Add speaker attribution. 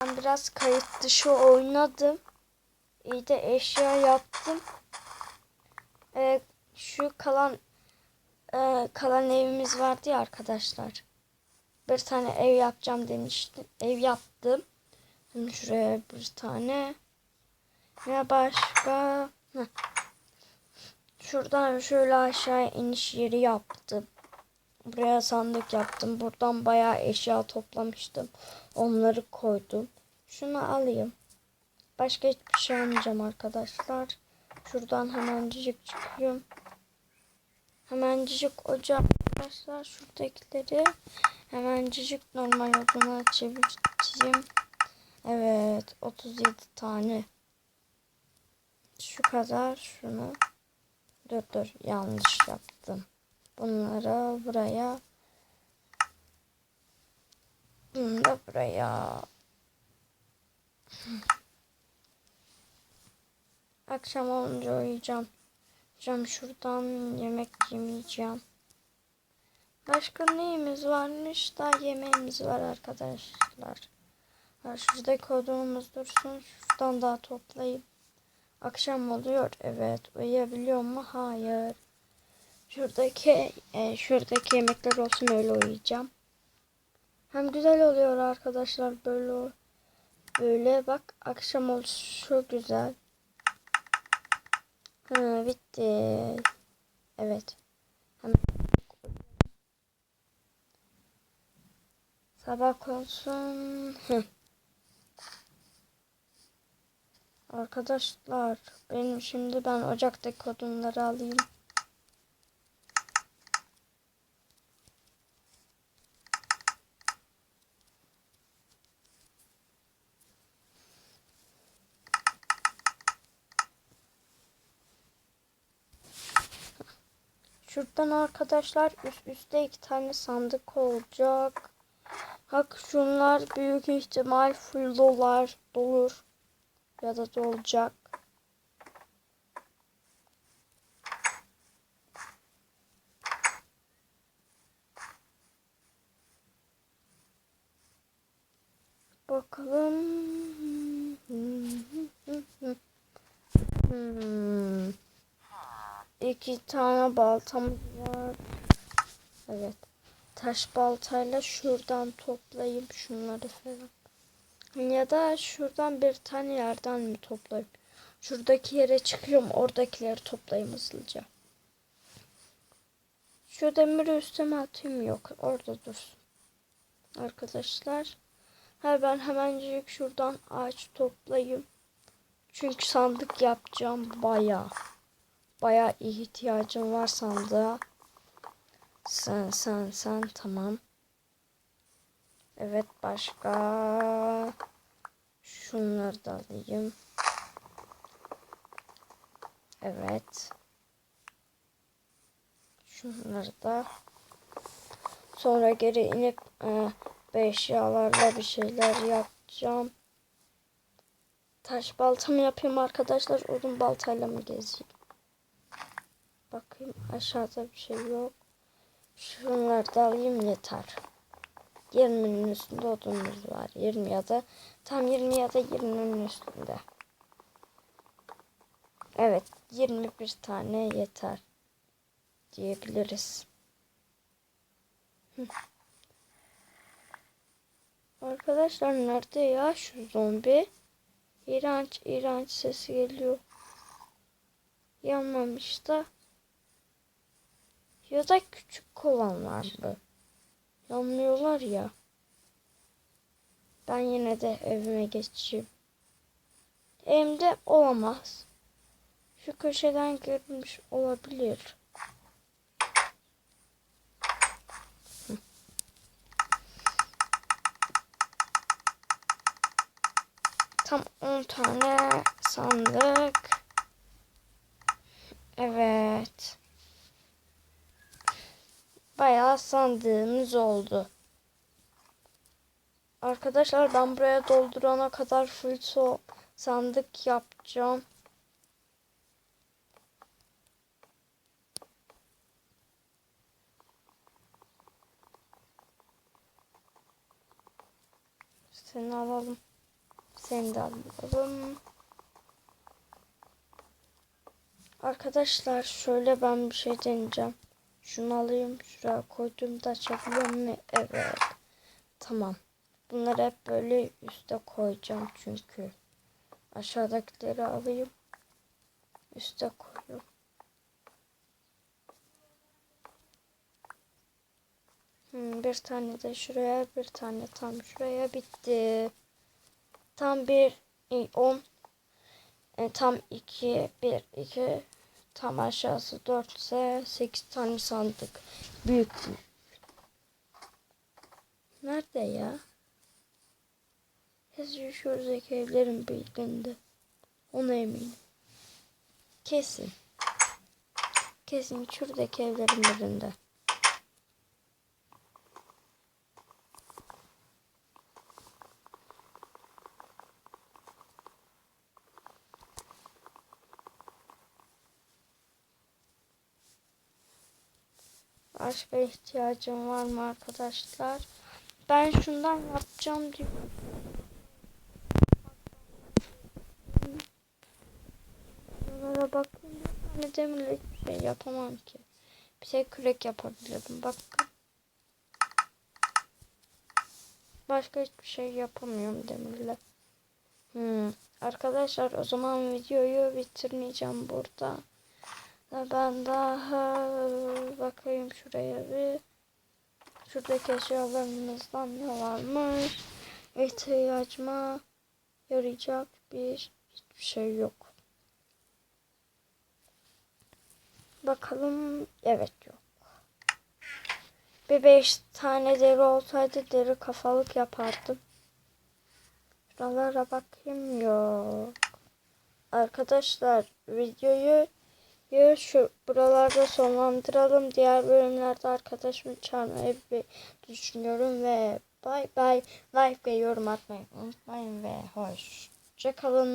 Speaker 1: Ben biraz kayıt dışı oynadım. İyi de eşya yaptım. Ee, şu kalan e, kalan evimiz vardı ya arkadaşlar. Bir tane ev yapacağım demiştim. Ev yaptım. Şimdi şuraya bir tane. Ya başka. Heh. Şuradan şöyle aşağı iniş yeri yaptım. Buraya sandık yaptım. Buradan bayağı eşya toplamıştım. Onları koydum. Şunu alayım. Başka hiçbir şey almayacağım arkadaşlar. Şuradan hemencik çıkıyorum. Hemencik ocak arkadaşlar. Şuradakileri hemencik normal oduna çevireceğim. Evet 37 tane. Şu kadar şunu. Dur dur yanlış yaptım. Bunları buraya. Bunu da buraya. Akşam olunca uyuyacağım. Uyuyacağım şuradan yemek yemeyeceğim. Başka neyimiz varmış? Daha yemeğimiz var arkadaşlar. Ha, şuradaki odamız dursun. Şuradan daha toplayayım. Akşam oluyor. Evet. Uyuyabiliyor mu? Hayır. Şuradaki e, şuradaki yemekler olsun öyle uyuyacağım. Hem güzel oluyor arkadaşlar böyle böyle bak akşam oldu çok güzel. Ha, bitti. Evet. Sabah olsun. Hı. Arkadaşlar benim şimdi ben ocaktaki odunları alayım. Şuradan arkadaşlar üst üste iki tane sandık olacak. Hak şunlar büyük ihtimal full dolar dolur. Ya da dolacak. Bakalım. Hmm. İki tane baltamız var. Evet. Taş baltayla şuradan toplayayım şunları falan. Ya da şuradan bir tane yerden mi toplayayım? Şuradaki yere çıkıyorum. Oradakileri toplayayım hızlıca. Şu demiri üstüme atayım yok. Orada dursun. Arkadaşlar. Ha ben hemencik şuradan ağaç toplayayım. Çünkü sandık yapacağım bayağı. Bayağı ihtiyacım var sandığa. Sen sen sen tamam. Evet başka. Şunları da alayım. Evet. Şunları da. Sonra geri inip e, eşyalarla bir şeyler yapacağım. Taş balta mı yapayım arkadaşlar? Odun baltayla mı gezeyim? Bakayım aşağıda bir şey yok. Şunları da alayım yeter. 20'nin üstünde odunumuz var. 20 ya da tam 20 ya da 20'nin üstünde. Evet 21 tane yeter diyebiliriz. Arkadaşlar nerede ya şu zombi? İğrenç iğrenç sesi geliyor. Yanmamış da. Ya da küçük kovanlar mı? Yanmıyorlar ya. Ben yine de evime geçeyim. Evimde olamaz. Şu köşeden girmiş olabilir. Tam 10 tane sandık. Evet. Bayağı sandığımız oldu. Arkadaşlar ben buraya doldurana kadar full so sandık yapacağım. Seni alalım. Seni de alalım. Arkadaşlar şöyle ben bir şey deneyeceğim. Şunu alayım. Şuraya koyduğumda açabiliyor mu? Evet. Tamam. Bunları hep böyle üste koyacağım çünkü. Aşağıdakileri alayım. Üste koyuyorum. Hmm, bir tane de şuraya, bir tane tam şuraya bitti. Tam bir, e, on, e, tam iki, bir, iki, tam aşağısı dört ise sekiz tane sandık. Büyük. Nerede ya? Kesin şuradaki evlerin birinde. Ona eminim. Kesin. Kesin şuradaki evlerin birinde. Başka ihtiyacım var mı arkadaşlar? Ben şundan yapacağım diye. Bunlara bakın. Hani demirle hiçbir şey yapamam ki. Bir şey kürek yapabilirim. Bakın. Başka hiçbir şey yapamıyorum demirle. Hmm. Arkadaşlar o zaman videoyu bitirmeyeceğim burada. Ben daha bakayım şuraya bir. Şuradaki eşyalarımızdan ne varmış? İhtiyacıma yarayacak bir hiçbir şey yok. Bakalım. Evet yok. Bir beş tane deri olsaydı deri kafalık yapardım. Şuralara bakayım yok. Arkadaşlar videoyu ya şu buralarda sonlandıralım. Diğer bölümlerde arkadaşımı çağırmayı düşünüyorum ve bay bay like ve yorum atmayı unutmayın ve hoşçakalın.